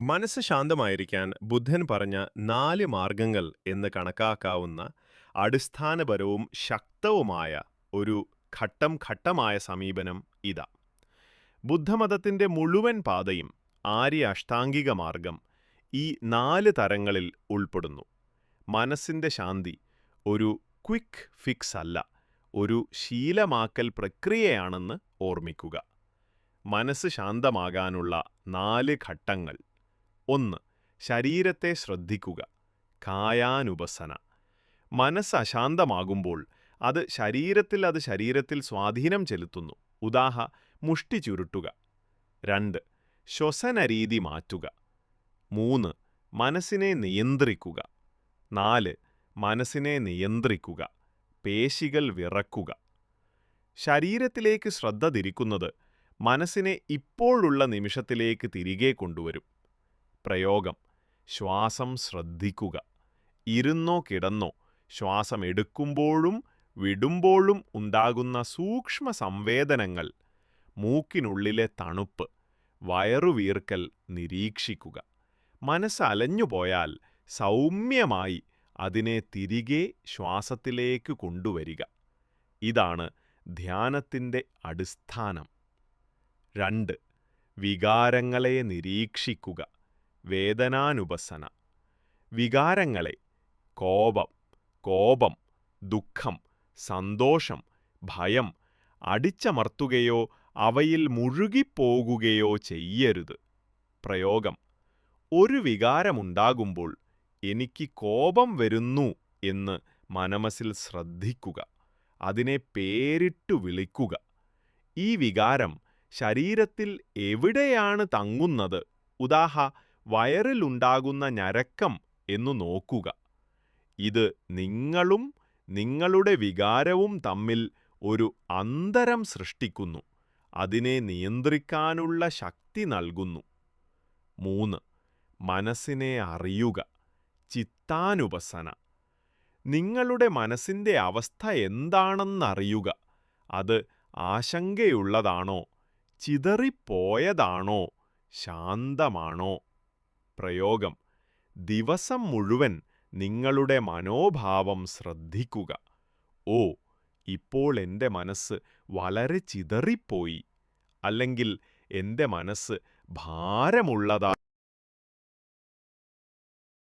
മനസ്സ് ശാന്തമായിരിക്കാൻ ബുദ്ധൻ പറഞ്ഞ നാല് മാർഗങ്ങൾ എന്ന് കണക്കാക്കാവുന്ന അടിസ്ഥാനപരവും ശക്തവുമായ ഒരു ഘട്ടം ഘട്ടമായ സമീപനം ഇതാ. ബുദ്ധമതത്തിന്റെ മുഴുവൻ പാതയും ആര്യ അഷ്ടാംഗിക മാർഗം ഈ നാല് തരങ്ങളിൽ ഉൾപ്പെടുന്നു. മനസ്സിന്റെ ശാന്തി ഒരു ക്വിക്ക് ഫിക്സ് അല്ല ഒരു ശീലമാക്കൽ പ്രക്രിയയാണെന്ന് ഓർമ്മിക്കുക. മനസ്സ് ശാന്തമാകാനുള്ള നാല് ഘട്ടങ്ങൾ. ഒന്ന്. ശരീരത്തെ ശ്രദ്ധിക്കുക. കായാനുപസന. മനസ്സ് അശാന്തമാകുമ്പോൾ അത് ശരീരത്തിൽ അത് ശരീരത്തിൽ സ്വാധീനം ചെലുത്തുന്നു. ഉദാഹ മുഷ്ടി ചുരുട്ടുക. രണ്ട്. ശ്വസനരീതി മാറ്റുക. മൂന്ന്. മനസ്സിനെ നിയന്ത്രിക്കുക. നാല്. മനസ്സിനെ നിയന്ത്രിക്കുക. പേശികൾ വിറക്കുക. ശരീരത്തിലേക്ക് ശ്രദ്ധ തിരിക്കുന്നത് മനസ്സിനെ ഇപ്പോഴുള്ള നിമിഷത്തിലേക്ക് തിരികെ കൊണ്ടുവരും. പ്രയോഗം. ശ്വാസം ശ്രദ്ധിക്കുക. ഇരുന്നോ കിടന്നോ ശ്വാസം എടുക്കുമ്പോഴും വിടുമ്പോഴും ഉണ്ടാകുന്ന സൂക്ഷ്മ സംവേദനങ്ങൾ. മൂക്കിനുള്ളിലെ തണുപ്പ്. വയറുവീർക്കൽ നിരീക്ഷിക്കുക. മനസ്സലഞ്ഞുപോയാൽ സൗമ്യമായി അതിനെ തിരികെ ശ്വാസത്തിലേക്ക് കൊണ്ടുവരിക. ഇതാണ് ധ്യാനത്തിന്റെ അടിസ്ഥാനം. രണ്ട്. വികാരങ്ങളെ നിരീക്ഷിക്കുക. വേദനാനുപസന. വികാരങ്ങളെ കോപം കോപം ദുഃഖം സന്തോഷം ഭയം അടിച്ചമർത്തുകയോ അവയിൽ മുഴുകിപ്പോകുകയോ ചെയ്യരുത്. പ്രയോഗം. ഒരു വികാരമുണ്ടാകുമ്പോൾ എനിക്ക് കോപം വരുന്നു എന്ന് മനമസിൽ ശ്രദ്ധിക്കുക. അതിനെ പേരിട്ടു വിളിക്കുക. ഈ വികാരം ശരീരത്തിൽ എവിടെയാണ് തങ്ങുന്നത്? ഉദാഹ വയറിലുണ്ടാകുന്ന ഞരക്കം എന്നു നോക്കുക. ഇത് നിങ്ങളും നിങ്ങളുടെ വികാരവും തമ്മിൽ ഒരു അന്തരം സൃഷ്ടിക്കുന്നു. അതിനെ നിയന്ത്രിക്കാനുള്ള ശക്തി നൽകുന്നു. മൂന്ന് മനസ്സിനെ അറിയുക. ചിത്താനുപസന. നിങ്ങളുടെ മനസ്സിന്റെ അവസ്ഥ എന്താണെന്നറിയുക. അത് ആശങ്കയുള്ളതാണോ? ചിതറിപ്പോയതാണോ? ശാന്തമാണോ? പ്രയോഗം. ദിവസം മുഴുവൻ നിങ്ങളുടെ മനോഭാവം ശ്രദ്ധിക്കുക. ഓ ഇപ്പോൾ എന്റെ മനസ്സ് വളരെ ചിതറിപ്പോയി. അല്ലെങ്കിൽ എന്റെ മനസ്സ് ഭാരമുള്ളതാ